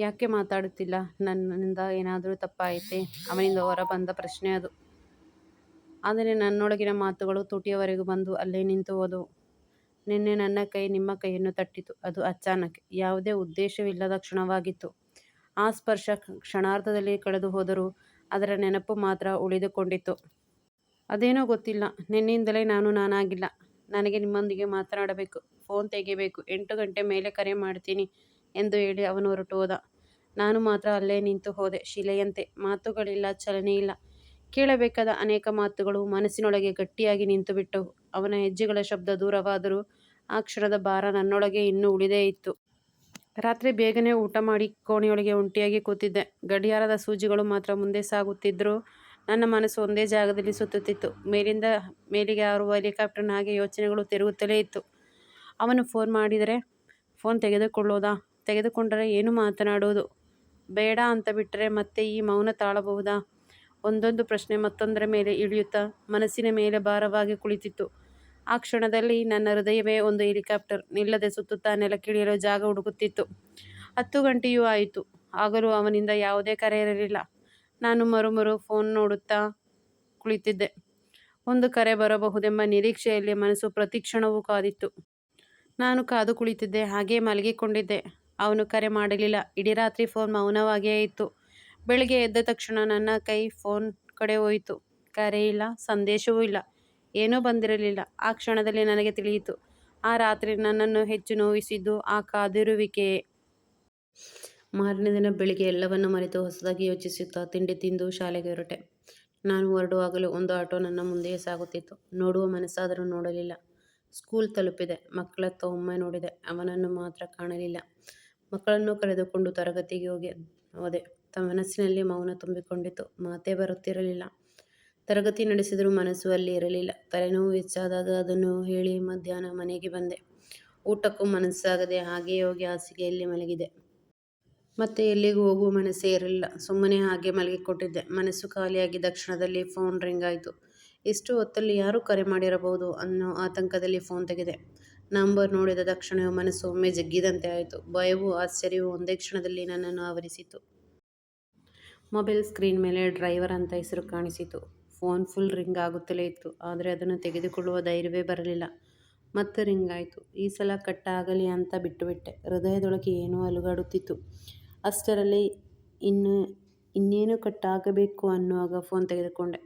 ಯಾಕೆ ಮಾತಾಡುತ್ತಿಲ್ಲ? ನನ್ನಿಂದ ಏನಾದರೂ ತಪ್ಪಾಯಿತೆ? ಅವನಿಂದ ಹೊರ ಬಂದ ಪ್ರಶ್ನೆ ಅದು. ಆದರೆ ನನ್ನೊಳಗಿನ ಮಾತುಗಳು ತುಟಿಯವರೆಗೂ ಬಂದು ಅಲ್ಲೇ ನಿಂತು ಹೋದವು. ನಿನ್ನೆ ನನ್ನ ಕೈ ನಿಮ್ಮ ಕೈಯನ್ನು ತಟ್ಟಿತು. ಅದು ಅಚಾನಕ್. ಯಾವುದೇ ಉದ್ದೇಶವಿಲ್ಲದ ಕ್ಷಣವಾಗಿತ್ತು. ಆ ಸ್ಪರ್ಶ ಕ್ಷಣಾರ್ಧದಲ್ಲಿ ಕಳೆದು ಹೋದರೂ ಅದರ ನೆನಪು ಮಾತ್ರ ಉಳಿದುಕೊಂಡಿತ್ತು. ಅದೇನೋ ಗೊತ್ತಿಲ್ಲ. ನಿನ್ನಿಂದಲೇ ನಾನು ನಾನಾಗಿಲ್ಲ. ನನಗೆ ನಿಮ್ಮೊಂದಿಗೆ ಮಾತನಾಡಬೇಕು. ಫೋನ್ ತೆಗೆಯಬೇಕು ಎಂಟು ಗಂಟೆ ಮೇಲೆ ಕರೆ ಮಾಡ್ತೀನಿ. ಎಂದು ಹೇಳಿ ಅವನು ಹೊರಟು ಹೋದ. ನಾನು ಮಾತ್ರ ಅಲ್ಲೇ ನಿಂತು ಹೋದೆ. ಶಿಲೆಯಂತೆ, ಮಾತುಗಳಿಲ್ಲ ಚಲನೆಯಿಲ್ಲ ಕೇಳಬೇಕಾದ ಅನೇಕ ಮಾತುಗಳು ಮನಸ್ಸಿನೊಳಗೆ ಗಟ್ಟಿಯಾಗಿ ನಿಂತುಬಿಟ್ಟವು. ಅವನ ಹೆಜ್ಜೆಗಳ ಶಬ್ದ ದೂರವಾದರೂ ಆ ಕ್ಷಣದ ಭಾರ ನನ್ನೊಳಗೆ ಇನ್ನೂ ಉಳಿದೇ ಇತ್ತು. ರಾತ್ರಿ ಬೇಗನೆ ಊಟ ಮಾಡಿ ಕೋಣೆಯೊಳಗೆ ಒಂಟಿಯಾಗಿ ಕೂತಿದ್ದೆ. ಗಡಿಯಾರದ ಸೂಜಿಗಳು ಮಾತ್ರ ಮುಂದೆ ಸಾಗುತ್ತಿದ್ದರೂ ನನ್ನ ಮನಸ್ಸು ಒಂದೇ ಜಾಗದಲ್ಲಿ ಸುತ್ತುತ್ತಿತ್ತು. ಮೇಲಿಂದ ಮೇಲಿಗೆ ಹಾರುವ ಹೆಲಿಕಾಪ್ಟರ್ನ ಹಾಗೆ ಯೋಚನೆಗಳು ತಿರುಗುತ್ತಲೇ ಇತ್ತು. ಅವನು ಫೋನ್ ಮಾಡಿದರೆ, ಫೋನ್ ತೆಗೆದುಕೊಳ್ಳೋದಾ? ತೆಗೆದುಕೊಂಡರೆ ಏನು ಮಾತನಾಡೋದು ಬೇಡ ಅಂತ ಬಿಟ್ಟರೆ ಮತ್ತೆ ಈ ಮೌನ ತಾಳಬಹುದಾ? ಒಂದೊಂದು ಪ್ರಶ್ನೆ ಮತ್ತೊಂದರ ಮೇಲೆ ಇಳಿಯುತ್ತಾ ಮನಸ್ಸಿನ ಮೇಲೆ ಭಾರವಾಗಿ ಕುಳಿತಿತ್ತು. ಆ ಕ್ಷಣದಲ್ಲಿ ನನ್ನ ಹೃದಯವೇ ಒಂದು ಹೆಲಿಕಾಪ್ಟರ್ ನಿಲ್ಲದೆ ಸುತ್ತುತ್ತಾ ನೆಲಕ್ಕಿಳಿಯಲು ಜಾಗ ಹುಡುಕುತ್ತಿತ್ತು. ಹತ್ತು ಗಂಟೆಯೂ ಆಯಿತು. ಆಗಲೂ ಅವನಿಂದ ಯಾವುದೇ ಕರೆ ಇರಲಿಲ್ಲ. ನಾನು ಮರುಮರು ಫೋನ್ ನೋಡುತ್ತಾ ಕುಳಿತಿದ್ದೆ. ಒಂದು ಕರೆ ಬರಬಹುದೆಂಬ ನಿರೀಕ್ಷೆಯಲ್ಲಿ ಮನಸ್ಸು ಪ್ರತಿಕ್ಷಣವೂ ಕಾದಿತ್ತು. ನಾನು ಕಾದು ಕುಳಿತಿದ್ದೆ, ಹಾಗೇ ಮಲಗಿಕೊಂಡಿದ್ದೆ. ಅವನು ಕರೆ ಮಾಡಲಿಲ್ಲ. ಇಡೀ ರಾತ್ರಿ ಫೋನ್ ಮೌನವಾಗಿಯೇ ಇತ್ತು. ಬೆಳಗ್ಗೆ ಎದ್ದ ತಕ್ಷಣ ನನ್ನ ಕೈ ಫೋನ್ ಕಡೆ ಹೋಯಿತು. ಕರೆ ಇಲ್ಲ, ಸಂದೇಶವೂ ಇಲ್ಲ. ಏನೂ ಬಂದಿರಲಿಲ್ಲ. ಆ ಕ್ಷಣದಲ್ಲಿ ನನಗೆ ತಿಳಿಯಿತು. ಆ ರಾತ್ರಿ ನನ್ನನ್ನು ಹೆಚ್ಚು ನೋವಿಸಿದ್ದು ಆ ಕಾದಿರುವಿಕೆಯೇ ಮಾರನೇ ದಿನ ಬೆಳಿಗ್ಗೆ ಎಲ್ಲವನ್ನು ಮರೆತು ಹೊಸದಾಗಿ ಯೋಚಿಸುತ್ತಾ ತಿಂಡಿ ತಿಂದು ಶಾಲೆಗೆ ಹೊರಟೆ. ನಾನು ಹೊರಡುವಾಗಲೂ ಒಂದು ಆಟೋ ನನ್ನ ಮುಂದೆಯೇ ಸಾಗುತ್ತಿತ್ತು. ನೋಡುವ ಮನಸ್ಸಾದರೂ ನೋಡಲಿಲ್ಲ. ಸ್ಕೂಲ್ ತಲುಪಿದೆ. ಮಕ್ಕಳತ್ತ ಒಮ್ಮೆ ನೋಡಿದೆ. ಅವನನ್ನು ಮಾತ್ರ ಕಾಣಲಿಲ್ಲ. ಮಕ್ಕಳನ್ನು ಕರೆದುಕೊಂಡು ತರಗತಿಗೆ ಹೋಗಿ ಹೋದೆ. ಮನಸ್ಸಿನಲ್ಲಿ ಮೌನ ತುಂಬಿಕೊಂಡಿತು ಮಾತೇ ಬರುತ್ತಿರಲಿಲ್ಲ. ತರಗತಿ ನಡೆಸಿದರೂ ಮನಸ್ಸು ಅಲ್ಲಿ ಇರಲಿಲ್ಲ. ತಲೆನೋವು ಹೆಚ್ಚಾದಾಗ ಅದನ್ನು ಹೇಳಿ ಮಧ್ಯಾಹ್ನ ಮನೆಗೆ ಬಂದೆ. ಊಟಕ್ಕೂ ಮನಸ್ಸಾಗದೆ ಹಾಗೆಯೇ ಹೋಗಿ ಹಾಸಿಗೆಯಲ್ಲಿ ಮಲಗಿದೆ ಮತ್ತೆ ಎಲ್ಲಿಗೂ ಹೋಗುವ ಮನಸ್ಸೇ ಇರಲಿಲ್ಲ. ಸುಮ್ಮನೆ ಹಾಗೆ ಮಲಗಿಕೊಟ್ಟಿದ್ದೆ. ಮನಸ್ಸು ಖಾಲಿಯಾಗಿ ದಕ್ಷಿಣದಲ್ಲಿ ಫೋನ್ ರಿಂಗ್ ಆಯಿತು. ಇಷ್ಟು ಹೊತ್ತಲ್ಲಿ ಯಾರು ಕರೆ ಮಾಡಿರಬಹುದು ಅನ್ನೋ ಆತಂಕದಲ್ಲಿ ಫೋನ್ ತೆಗೆದೆ. ನಂಬರ್ ನೋಡಿದ ತಕ್ಷಣವೇ ಮನಸ್ಸು ಒಮ್ಮೆ ಜಗ್ಗಿದಂತೆ ಆಯಿತು. ಭಯವೂ ಆಶ್ಚರ್ಯವೂ ಒಂದೇ ಕ್ಷಣದಲ್ಲಿ ನನ್ನನ್ನು ಆವರಿಸಿತು. ಮೊಬೈಲ್ ಸ್ಕ್ರೀನ್ ಮೇಲೆ ಡ್ರೈವರ್ ಅಂತ ಹೆಸರು ಕಾಣಿಸಿತು. ಫೋನ್ ಫುಲ್ ರಿಂಗ್ ಆಗುತ್ತಲೇ ಇತ್ತು. ಆದರೆ ಅದನ್ನು ತೆಗೆದುಕೊಳ್ಳುವ ಧೈರ್ಯವೇ ಬರಲಿಲ್ಲ. ಮತ್ತೆ ರಿಂಗ್ ಆಯಿತು. ಈ ಸಲ ಕಟ್ ಆಗಲಿ ಅಂತ ಬಿಟ್ಟುಬಿಟ್ಟೆ. ಹೃದಯದೊಳಗೆ ಏನೋ ಅಲುಗಾಡುತ್ತಿತ್ತು. ಅಷ್ಟರಲ್ಲಿ ಇನ್ನು ಇನ್ನೇನು ಕಟ್ ಆಗಬೇಕು ಅನ್ನುವಾಗ ಫೋನ್ ತೆಗೆದುಕೊಂಡೆ.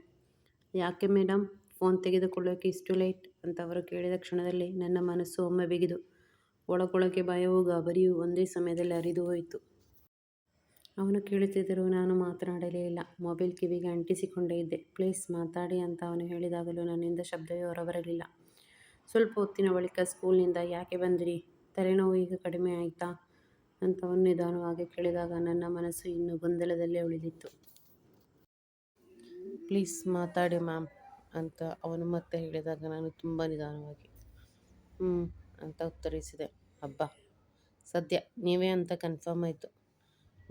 ಯಾಕೆ ಮೇಡಮ್ ಫೋನ್ ತೆಗೆದುಕೊಳ್ಳೋಕೆ ಇಷ್ಟು ಲೇಟ್? ಅಂತ ಅವರು ಕೇಳಿದ ಕ್ಷಣದಲ್ಲಿ ನನ್ನ ಮನಸ್ಸು ಒಮ್ಮೆ ಬಿಗಿದು. ಒಳಗೊಳಗೆ ಭಯವೂ ಗಾಬರಿಯೂ ಒಂದೇ ಸಮಯದಲ್ಲಿ ಹರಿದು ಹೋಯಿತು. ಅವನು ಕೇಳುತ್ತಿದ್ದರೂ ನಾನು ಮಾತನಾಡಲೇ ಇಲ್ಲ. ಮೊಬೈಲ್ ಕಿವಿಗೆ ಅಂಟಿಸಿಕೊಂಡೇ ಇದ್ದೆ. ಪ್ಲೀಸ್ ಮಾತಾಡಿ ಅಂತ ಅವನು ಹೇಳಿದಾಗಲೂ ನನ್ನಿಂದ ಶಬ್ದವೇ ಹೊರಬರಲಿಲ್ಲ. ಸ್ವಲ್ಪ ಹೊತ್ತಿನ ಬಳಿಕ ಸ್ಕೂಲ್ನಿಂದ ಯಾಕೆ ಬಂದಿರಿ? ತಲೆನೋವು ಈಗ ಕಡಿಮೆ ಆಯಿತಾ ಅಂತ ಅವನು ನಿಧಾನವಾಗಿ ಕೇಳಿದಾಗ ನನ್ನ ಮನಸ್ಸು ಇನ್ನೂ ಗೊಂದಲದಲ್ಲೇ ಉಳಿದಿತ್ತು. ಪ್ಲೀಸ್ ಮಾತಾಡಿ ಮ್ಯಾಮ್. ಅಂತ ಅವನು ಮತ್ತೆ ಹೇಳಿದಾಗ ನಾನು ತುಂಬ ನಿಧಾನವಾಗಿ ಹ್ಞೂ ಅಂತ ಉತ್ತರಿಸಿದೆ. ಹಬ್ಬ ಸದ್ಯ ನೀವೇ ಅಂತ ಕನ್ಫರ್ಮ್ ಆಯಿತು.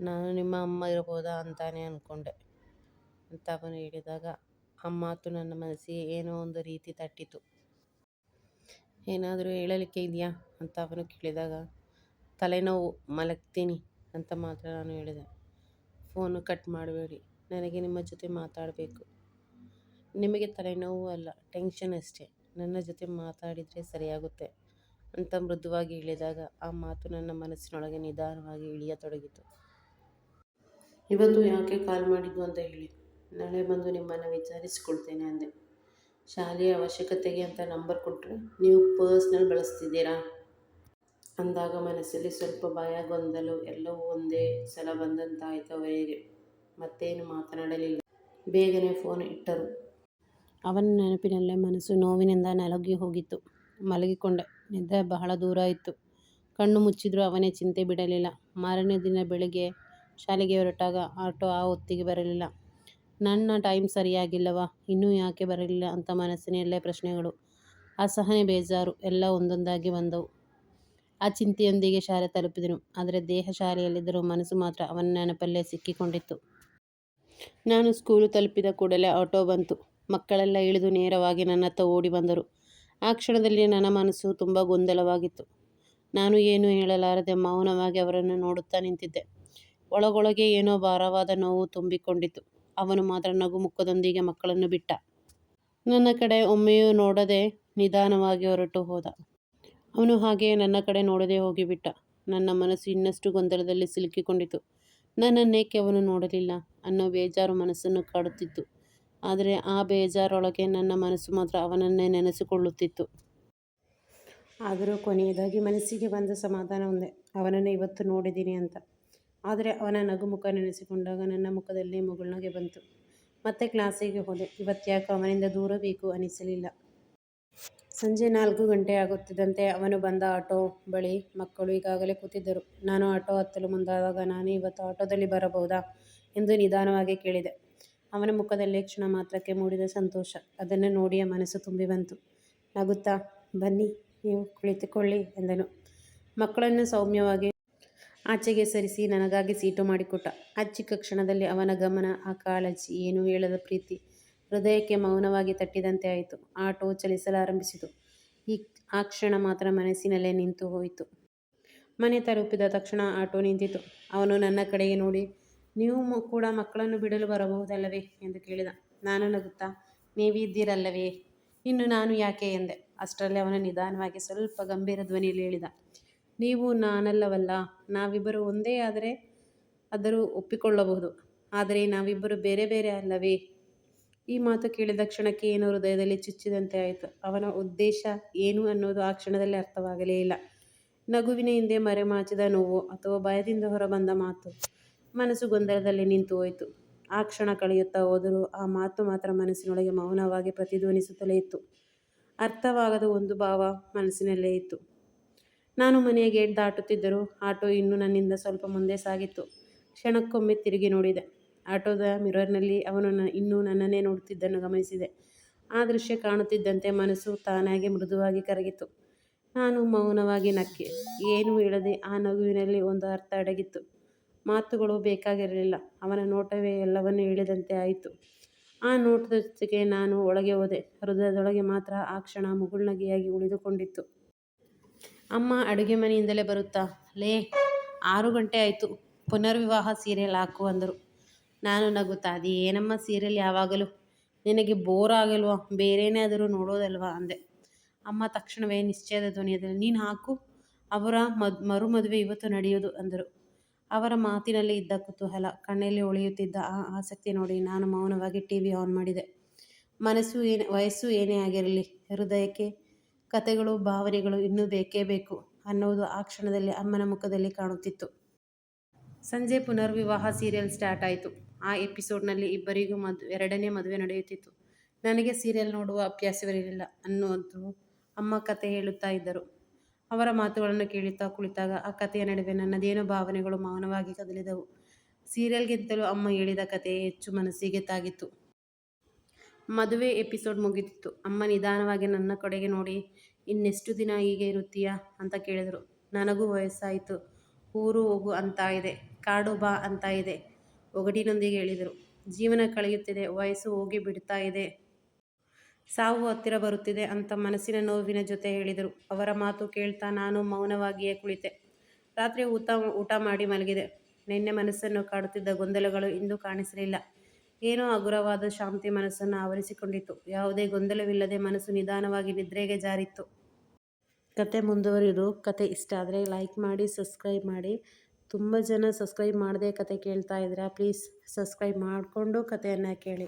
ನಾನು ನಿಮ್ಮ ಅಮ್ಮ ಇರಬಹುದಾ ಅಂತಾನೆ ಅಂದ್ಕೊಂಡೆ ಅಂತ ಅವನು ಹೇಳಿದಾಗ ಆ ಮಾತು ನನ್ನ ಮನಸ್ಸಿಗೆ ಏನೋ ಒಂದು ರೀತಿ ತಟ್ಟಿತು. ಏನಾದರೂ ಹೇಳಲಿಕ್ಕೆ ಇದೆಯಾ? ಅಂತ ಅವನು ಕೇಳಿದಾಗ, ತಲೆನೋವು, ಮಲಗ್ತೀನಿ ಅಂತ ಮಾತ್ರ ನಾನು ಹೇಳಿದೆ. ಫೋನು ಕಟ್ ಮಾಡಬೇಡಿ, ನನಗೆ ನಿಮ್ಮ ಜೊತೆ ಮಾತಾಡಬೇಕು ನಿಮಗೆ ತಲೆನೋವು ಅಲ್ಲ ಟೆನ್ಷನ್ ಅಷ್ಟೇ. ನನ್ನ ಜೊತೆ ಮಾತಾಡಿದರೆ ಸರಿಯಾಗುತ್ತೆ ಅಂತ ಮೃದುವಾಗಿ ಹೇಳಿದಾಗ ಆ ಮಾತು ನನ್ನ ಮನಸ್ಸಿನೊಳಗೆ ನಿಧಾನವಾಗಿ ಇಳಿಯತೊಡಗಿತು. ಇವತ್ತು ಯಾಕೆ ಕಾಲ್ ಮಾಡಿದ್ದು ಅಂತ ಹೇಳಿ, ನಾಳೆ ಬಂದು ನಿಮ್ಮನ್ನು ವಿಚಾರಿಸಿಕೊಳ್ತೇನೆ ಅಂದೆ. ಶಾಲೆಯ ಅವಶ್ಯಕತೆಗೆ ಅಂತ ನಂಬರ್ ಕೊಟ್ಟರೆ ನೀವು ಪರ್ಸ್ನಲ್ ಬಳಸ್ತಿದ್ದೀರಾ? ಅಂದಾಗ ಮನಸ್ಸಲ್ಲಿ ಸ್ವಲ್ಪ ಭಯ ಗೊಂದಲು ಎಲ್ಲವೂ ಒಂದೇ ಸಲ ಬಂದಂತಾಯಿತು ಅವರಿಗೆ. ಮತ್ತೇನು ಮಾತನಾಡಲಿಲ್ಲ. ಬೇಗನೆ ಫೋನ್ ಇಟ್ಟರು. ಅವನ ನೆನಪಿನಲ್ಲೇ ಮನಸ್ಸು ನೋವಿನಿಂದ ನಲುಗಿ ಹೋಗಿತ್ತು. ಮಲಗಿಕೊಂಡೆ. ನಿದ್ದೆ ಬಹಳ ದೂರ ಇತ್ತು. ಕಣ್ಣು ಮುಚ್ಚಿದರೂ ಅವನೇ ಚಿಂತೆ ಬಿಡಲಿಲ್ಲ. ಮಾರನೇ ದಿನ ಬೆಳಿಗ್ಗೆ ಶಾಲೆಗೆ ಹೊರಟಾಗ ಆಟೋ ಆ ಹೊತ್ತಿಗೆ ಬರಲಿಲ್ಲ. ನನ್ನ ಟೈಮ್ ಸರಿಯಾಗಿಲ್ಲವಾ ಇನ್ನೂ ಯಾಕೆ ಬರಲಿಲ್ಲ ಅಂತ ಮನಸ್ಸಿನಲ್ಲೇ ಪ್ರಶ್ನೆಗಳು. ಅಸಹನೆ, ಬೇಜಾರು ಎಲ್ಲ ಒಂದೊಂದಾಗಿ ಬಂದವು. ಆ ಚಿಂತೆಯೊಂದಿಗೆ ಶಾಲೆ ತಲುಪಿದನು. ಆದರೆ ದೇಹ ಶಾಲೆಯಲ್ಲಿದ್ದರೂ ಮನಸ್ಸು ಮಾತ್ರ ಅವನ ನೆನಪಲ್ಲೇ ಸಿಕ್ಕಿಕೊಂಡಿತ್ತು. ನಾನು ಸ್ಕೂಲು ತಲುಪಿದ ಕೂಡಲೇ ಆಟೋ ಬಂತು. ಮಕ್ಕಳೆಲ್ಲ ಇಳಿದು ನೇರವಾಗಿ ನನ್ನತ್ತ ಓಡಿ ಬಂದರು ಆ ಕ್ಷಣದಲ್ಲಿ ನನ್ನ ಮನಸ್ಸು ತುಂಬ ಗೊಂದಲವಾಗಿತ್ತು ನಾನು ಏನು ಹೇಳಲಾರದೆ ಮೌನವಾಗಿ ಅವರನ್ನು ನೋಡುತ್ತಾ ನಿಂತಿದ್ದೆ ಒಳಗೊಳಗೆ ಏನೋ ಭಾರವಾದ ನೋವು ತುಂಬಿಕೊಂಡಿತು. ಅವನು ಮಾತ್ರ ನಗುಮುಖದೊಂದಿಗೆ ಮಕ್ಕಳನ್ನು ಬಿಟ್ಟ. ನನ್ನ ಕಡೆ ಒಮ್ಮೆಯೂ ನೋಡದೆ ನಿಧಾನವಾಗಿ ಹೊರಟು ಹೋದ. ಅವನು ಹಾಗೆಯೇ ನನ್ನ ಕಡೆ ನೋಡದೆ ಹೋಗಿಬಿಟ್ಟ. ನನ್ನ ಮನಸ್ಸು ಇನ್ನಷ್ಟು ಗೊಂದಲದಲ್ಲಿ ಸಿಲುಕಿಕೊಂಡಿತು. ನನ್ನನ್ನೇಕೆ ಅವನು ನೋಡಲಿಲ್ಲ ಅನ್ನೋ ಬೇಜಾರು ಮನಸ್ಸನ್ನು ಕಾಡುತ್ತಿತ್ತು. ಆದರೆ ಆ ಬೇಜಾರೊಳಗೆ ನನ್ನ ಮನಸ್ಸು ಮಾತ್ರ ಅವನನ್ನೇ ನೆನೆಸಿಕೊಳ್ಳುತ್ತಿತ್ತು. ಆದರೂ ಕೊನೆಯದಾಗಿ ಮನಸ್ಸಿಗೆ ಬಂದ ಸಮಾಧಾನ ಒಂದೇ, ಅವನನ್ನು ಇವತ್ತು ನೋಡಿದ್ದೀನಿ ಅಂತ. ಆದರೆ ಅವನ ನಗುಮುಖ ನೆನೆಸಿಕೊಂಡಾಗ ನನ್ನ ಮುಖದಲ್ಲಿ ಮುಗುಳ್ನಗೆ ಬಂತು. ಮತ್ತೆ ಕ್ಲಾಸಿಗೆ ಹೋದೆ. ಇವತ್ತ್ಯಾಕೋ ಅವನಿಂದ ದೂರ ಬೇಕು ಅನಿಸಲಿಲ್ಲ ಸಂಜೆ ನಾಲ್ಕು ಗಂಟೆಯಾಗುತ್ತಿದ್ದಂತೆ ಅವನು ಬಂದ. ಆಟೋ ಬಳಿ ಮಕ್ಕಳು ಈಗಾಗಲೇ ಕೂತಿದ್ದರು. ನಾನು ಆಟೋ ಹತ್ತಲು ಮುಂದಾದಾಗ, ನಾನು ಇವತ್ತು ಆಟೋದಲ್ಲಿ ಬರಬಹುದಾ ಎಂದು ನಿಧಾನವಾಗಿ ಕೇಳಿದೆ. ಅವನ ಮುಖದಲ್ಲೇ ಕ್ಷಣ ಮಾತ್ರಕ್ಕೆ ಮೂಡಿದ ಸಂತೋಷ, ಅದನ್ನು ನೋಡಿಯ ಮನಸ್ಸು ತುಂಬಿ ಬಂತು. ನಗುತ್ತಾ, ಬನ್ನಿ, ನೀವು ಕುಳಿತುಕೊಳ್ಳಿ ಎಂದನು. ಮಕ್ಕಳನ್ನು ಸೌಮ್ಯವಾಗಿ ಆಚೆಗೆ ಸರಿಸಿ ನನಗಾಗಿ ಸೀಟು ಮಾಡಿಕೊಟ್ಟ. ಚಿಕ್ಕ ಕ್ಷಣದಲ್ಲಿ ಅವನ ಗಮನ, ಆ ಕಾಳಜಿ, ಏನೂ ಹೇಳದ ಪ್ರೀತಿ ಹೃದಯಕ್ಕೆ ಮೌನವಾಗಿ ತಟ್ಟಿದಂತೆ ಆಯಿತು. ಆಟೋ ಚಲಿಸಲಾರಂಭಿಸಿತು. ಈ ಆ ಕ್ಷಣ ಮಾತ್ರ ಮನಸ್ಸಿನಲ್ಲೇ ನಿಂತು ಹೋಯಿತು. ಮನೆ ತಲುಪಿದ ತಕ್ಷಣ ಆಟೋ ನಿಂತಿತು. ಅವನು ನನ್ನ ಕಡೆಗೆ ನೋಡಿ, ನೀವು ಕೂಡ ಮಕ್ಕಳನ್ನು ಬಿಡಲು ಬರಬಹುದಲ್ಲವೇ ಎಂದು ಕೇಳಿದ. ನಾನು ನಗುತ್ತಾ, ನೀವಿದ್ದೀರಲ್ಲವೇ, ಇನ್ನು ನಾನು ಯಾಕೆ ಎಂದೆ. ಅಷ್ಟರಲ್ಲಿ ಅವನು ನಿಧಾನವಾಗಿ, ಸ್ವಲ್ಪ ಗಂಭೀರ ಧ್ವನಿಯಲ್ಲಿ ಹೇಳಿದ, ನೀವು ನಾನಲ್ಲವಲ್ಲ. ನಾವಿಬ್ಬರು ಒಂದೇ ಆದರೆ ಆದರೂ ಒಪ್ಪಿಕೊಳ್ಳಬಹುದು. ಆದರೆ ನಾವಿಬ್ಬರು ಬೇರೆ ಬೇರೆ ಅಲ್ಲವೇ. ಈ ಮಾತು ಕೇಳಿದ ಕ್ಷಣಕ್ಕೆ ಏನೋ ಹೃದಯದಲ್ಲಿ ಚುಚ್ಚಿದಂತೆ ಆಯಿತು. ಅವನ ಉದ್ದೇಶ ಏನು ಅನ್ನೋದು ಆ ಕ್ಷಣದಲ್ಲಿ ಅರ್ಥವಾಗಲೇ ಇಲ್ಲ. ನಗುವಿನ ಹಿಂದೆ ಮರೆಮಾಚಿದ ನೋವು ಅಥವಾ ಭಯದಿಂದ ಹೊರಬಂದ ಮಾತೋ. ಮನಸ್ಸು ಗೊಂದಲದಲ್ಲಿ ನಿಂತು ಹೋಯಿತು. ಆ ಕ್ಷಣ ಕಳೆಯುತ್ತಾ ಹೋದರೂ ಆ ಮಾತು ಮಾತ್ರ ಮನಸ್ಸಿನೊಳಗೆ ಮೌನವಾಗಿ ಪ್ರತಿಧ್ವನಿಸುತ್ತಲೇ ಇತ್ತು. ಅರ್ಥವಾಗದ ಒಂದು ಭಾವ ಮನಸ್ಸಿನಲ್ಲೇ ಇತ್ತು. ನಾನು ಮನೆಯ ಗೇಟ್ ದಾಟುತ್ತಿದ್ದರೂ ಆಟೋ ಇನ್ನೂ ನನ್ನಿಂದ ಸ್ವಲ್ಪ ಮುಂದೆ ಸಾಗಿತ್ತು. ಕ್ಷಣಕ್ಕೊಮ್ಮೆ ತಿರುಗಿ ನೋಡಿದೆ. ಆಟೋದ ಮಿರರ್ನಲ್ಲಿ ಅವನು ಇನ್ನೂ ನನ್ನನ್ನೇ ನೋಡುತ್ತಿದ್ದನ್ನು ಗಮನಿಸಿದೆ. ಆ ದೃಶ್ಯ ಕಾಣುತ್ತಿದ್ದಂತೆ ಮನಸ್ಸು ತಾನಾಗೇ ಮೃದುವಾಗಿ ಕರಗಿತು. ನಾನು ಮೌನವಾಗಿ ನಕ್ಕೆ. ಏನೂ ಹೇಳದೆ ಆ ನಗುವಿನಲ್ಲಿ ಒಂದು ಅರ್ಥ ಅಡಗಿತ್ತು. ಮಾತುಗಳು ಬೇಕಾಗಿರಲಿಲ್ಲ. ಅವನ ನೋಟವೇ ಎಲ್ಲವನ್ನೂ ಹೇಳಿದಂತೆ ಆಯಿತು. ಆ ನೋಟದ ಜೊತೆಗೆ ನಾನು ಒಳಗೆ ಹೋದೆ. ಹೃದಯದೊಳಗೆ ಮಾತ್ರ ಆ ಕ್ಷಣ ಮುಗುಳ್ನಗೆಯಾಗಿ ಉಳಿದುಕೊಂಡಿತ್ತು. ಅಮ್ಮ ಅಡುಗೆ ಮನೆಯಿಂದಲೇ ಬರುತ್ತಾ, ಲೇ, ಆರು ಗಂಟೆ ಆಯಿತು ಪುನರ್ವಿವಾಹ ಸೀರಿಯಲ್ ಹಾಕು ಅಂದರು. ನಾನು ನಗುತ್ತಾ, ಅದೇನಮ್ಮ ಸೀರಿಯಲ್ ಯಾವಾಗಲೂ. ನಿನಗೆ ಬೋರ್ ಆಗಲ್ವಾ, ಬೇರೇನಾದರೂ ನೋಡೋದಲ್ವಾ ಅಂದೆ. ಅಮ್ಮ ತಕ್ಷಣವೇ ನಿಶ್ಚಯದ ಧ್ವನಿಯಲ್ಲಿ, ನೀನು ಹಾಕು, ಅವರ ಮದ್ ಮರುಮದುವೆ ಇವತ್ತು ನಡೆಯೋದು ಅಂದರು. ಅವರ ಮಾತಿನಲ್ಲಿ ಇದ್ದ ಕುತೂಹಲ, ಕಣ್ಣಲ್ಲಿ ಉಳಿಯುತ್ತಿದ್ದ ಆ ಆಸಕ್ತಿ ನೋಡಿ ನಾನು ಮೌನವಾಗಿ ಟಿವಿ ಆನ್ ಮಾಡಿದೆ. ವಯಸ್ಸು ಏನೇ ಆಗಿರಲಿ, ಹೃದಯಕ್ಕೆ ಕತೆಗಳು ಭಾವನೆಗಳು ಇನ್ನೂ ಬೇಕೇ ಬೇಕು ಅನ್ನೋದು ಆ ಕ್ಷಣದಲ್ಲಿ ಅಮ್ಮನ ಮುಖದಲ್ಲಿ ಕಾಣುತ್ತಿತ್ತು. ಸಂಜೆ ಪುನರ್ವಿವಾಹ ಸೀರಿಯಲ್ ಸ್ಟಾರ್ಟ್ ಆಯಿತು ಆ ಎಪಿಸೋಡ್ನಲ್ಲಿ ಇಬ್ಬರಿಗೂ ಎರಡನೇ ಮದುವೆ ನಡೆಯುತ್ತಿತ್ತು. ನನಗೆ ಸೀರಿಯಲ್ ನೋಡುವ ಅಭ್ಯಾಸವಿರಲಿಲ್ಲ. ಅನ್ನೋದು ಅಮ್ಮ ಕತೆ ಹೇಳುತ್ತಾ ಇದ್ದರು. ಅವರ ಮಾತುಗಳನ್ನು ಕೇಳುತ್ತಾ ಕುಳಿತಾಗ ಆ ಕಥೆಯ ನಡುವೆ ನನ್ನದೇನೋ ಭಾವನೆಗಳು ಮೌನವಾಗಿ ಕದಲಿದವು. ಸೀರಿಯಲ್ಗಿಂತಲೂ ಅಮ್ಮ ಹೇಳಿದ ಕಥೆ ಹೆಚ್ಚು ಮನಸ್ಸಿಗೆ ತಾಗಿತ್ತು. ಮದುವೆ ಎಪಿಸೋಡ್ ಮುಗಿದಿತ್ತು. ಅಮ್ಮ ನಿಧಾನವಾಗಿ ನನ್ನ ಕಡೆಗೆ ನೋಡಿ, ಇನ್ನೆಷ್ಟು ದಿನ ಹೀಗೆ ಇರುತ್ತೀಯಾ ಅಂತ ಕೇಳಿದರು. ನನಗೂ ವಯಸ್ಸಾಯಿತು ಊರು ಹೋಗು ಅಂತ ಇದೆ, ಕಾಡು ಬಾ ಅಂತ ಇದೆ, ಒಗಟಿನೊಂದಿಗೆ ಹೇಳಿದರು. ಜೀವನ ಕಳೆಯುತ್ತಿದೆ, ವಯಸ್ಸು ಹೋಗಿ ಬಿಡ್ತಾ ಇದೆ. ಸಾವು ಹತ್ತಿರ ಬರುತ್ತಿದೆ ಅಂತ ಮನಸ್ಸಿನ ನೋವಿನ ಜೊತೆ ಹೇಳಿದರು. ಅವರ ಮಾತು ಕೇಳ್ತಾ ನಾನು ಮೌನವಾಗಿಯೇ ಕುಳಿತೆ. ರಾತ್ರಿ ಊಟ ಊಟ ಮಾಡಿ ಮಲಗಿದೆ. ನಿನ್ನೆ ಮನಸ್ಸನ್ನು ಕಾಡುತ್ತಿದ್ದ ಗೊಂದಲಗಳು ಇಂದು ಕಾಣಿಸಲಿಲ್ಲ. ಏನೋ ಹಗುರವಾದ ಶಾಂತಿ ಮನಸ್ಸನ್ನು ಆವರಿಸಿಕೊಂಡಿತ್ತು. ಯಾವುದೇ ಗೊಂದಲವಿಲ್ಲದೆ ಮನಸ್ಸು ನಿಧಾನವಾಗಿ ನಿದ್ರೆಗೆ ಜಾರಿತ್ತು. ಕತೆ ಮುಂದುವರಿದು ಕತೆ ಇಷ್ಟ ಆದರೆ ಲೈಕ್ ಮಾಡಿ, ಸಬ್ಸ್ಕ್ರೈಬ್ ಮಾಡಿ. ತುಂಬ ಜನ ಸಬ್ಸ್ಕ್ರೈಬ್ ಮಾಡದೆ ಕತೆ ಕೇಳ್ತಾ ಇದ್ದೀರಾ. ಪ್ಲೀಸ್ ಸಬ್ಸ್ಕ್ರೈಬ್ ಮಾಡಿಕೊಂಡು ಕತೆಯನ್ನು ಕೇಳಿ.